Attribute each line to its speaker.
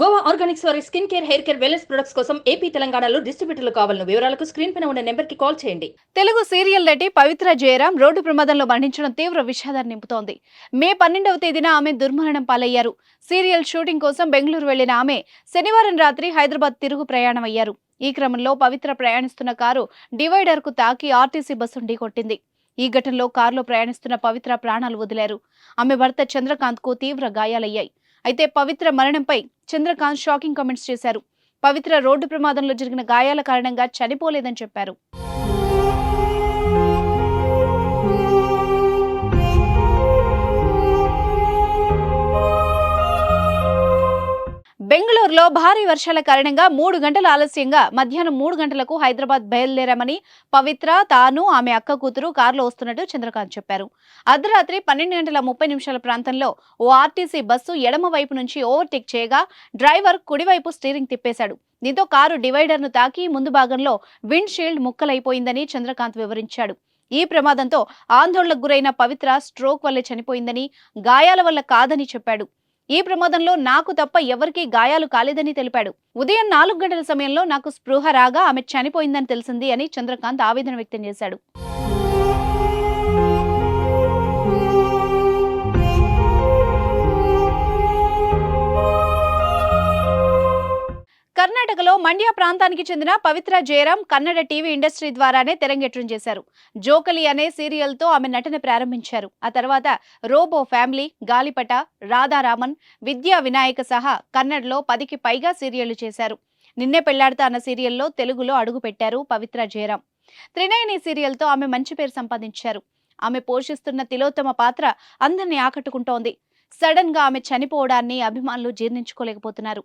Speaker 1: Goa organics వారి skin care hair care wellness products కోసం AP తెలంగాణలో డిస్ట్రిబ్యూటర్లు కావాలను వివరాలకు స్క్రీన్ పైన ఉన్న నెంబర్కి కాల్ చేయండి.
Speaker 2: తెలుగు సీరియల్ నటి పవిత్ర జయరాం రోడ్డు ప్రమాదంలో మరణించడం తీవ్ర విషాదాన్ని నింపుతోంది. మే పన్నెండవ తేదీన ఆమె దుర్మరణం పాలయ్యారు. సీరియల్ షూటింగ్ కోసం బెంగళూరు వెళ్ళిన ఆమె శనివారం రాత్రి హైదరాబాద్ తిరుగు ప్రయాణం అయ్యారు ఈ క్రమంలో పవిత్ర ప్రయాణిస్తున్న కారు డివైడర్కు తాకి ఆర్టీసీ బస్సు ఢీకొట్టింది ఈ ఘటనలో కారులో ప్రయాణిస్తున్న పవిత్ర ప్రాణాలు వదిలారు. ఆమె భర్త చంద్రకాంత్కు తీవ్ర గాయాలయ్యాయి. అయితే పవిత్ర మరణంపై చంద్రకాంత్ షాకింగ్ కామెంట్స్ చేశారు. పవిత్ర రోడ్డు ప్రమాదంలో జరిగిన గాయాల కారణంగా చనిపోలేదని చెప్పారు. లో భారీ వర్షాల కారణంగా మూడు గంటల ఆలస్యంగా మధ్యాహ్నం మూడు గంటలకు హైదరాబాద్ బయలుదేరామని పవిత్ర తాను ఆమె అక్క కూతురు కారులో వస్తున్నట్టు చంద్రకాంత్ చెప్పారు. అర్ధరాత్రి పన్నెండు గంటల ముప్పై నిమిషాల ప్రాంతంలో ఓ ఆర్టీసీ బస్సు ఎడమ వైపు నుంచి ఓవర్టేక్ చేయగా డ్రైవర్ కుడివైపు స్టీరింగ్ తిప్పేశాడు. దీంతో కారు డివైడర్ను తాకి ముందు భాగంలో విండ్ షీల్డ్ ముక్కలైపోయిందని చంద్రకాంత్ వివరించాడు. ఈ ప్రమాదంతో ఆందోళనకు గురైన పవిత్ర స్ట్రోక్ వల్లే చనిపోయిందని గాయాల వల్ల కాదని చెప్పాడు. ఈ ప్రమాదంలో నాకు తప్ప ఎవరికీ గాయాలు కాలేదని తెలిపాడు. ఉదయం నాలుగు గంటల సమయంలో నాకు స్పృహ రాగా ఆమె చనిపోయిందని తెలిసింది అని చంద్రకాంత్ ఆవేదన వ్యక్తం చేశాడు. కర్ణాటకలో మండ్య ప్రాంతానికి చెందిన పవిత్ర జయరాం కన్నడ టీవీ ఇండస్ట్రీ ద్వారానే తెరంగేట్రం చేశారు. జోకలి అనే సీరియల్తో ఆమె నటన ప్రారంభించారు. ఆ తర్వాత రోబో ఫ్యామిలీ గాలిపట రాధారామన్ విద్యా వినాయక సహా కన్నడలో పదికి పైగా సీరియళ్ళు చేశారు. నిన్నే పెళ్ళాడతా అన్న సీరియల్లో తెలుగులో అడుగుపెట్టారు పవిత్ర జయరాం. త్రినయని సీరియల్తో ఆమె మంచి పేరు సంపాదించారు. ఆమె పోషిస్తున్న తిలోత్తమ పాత్ర అందరినీ ఆకట్టుకుంటోంది. సడన్గా ఆమె చనిపోవడాన్ని అభిమానులు జీర్ణించుకోలేకపోతున్నారు.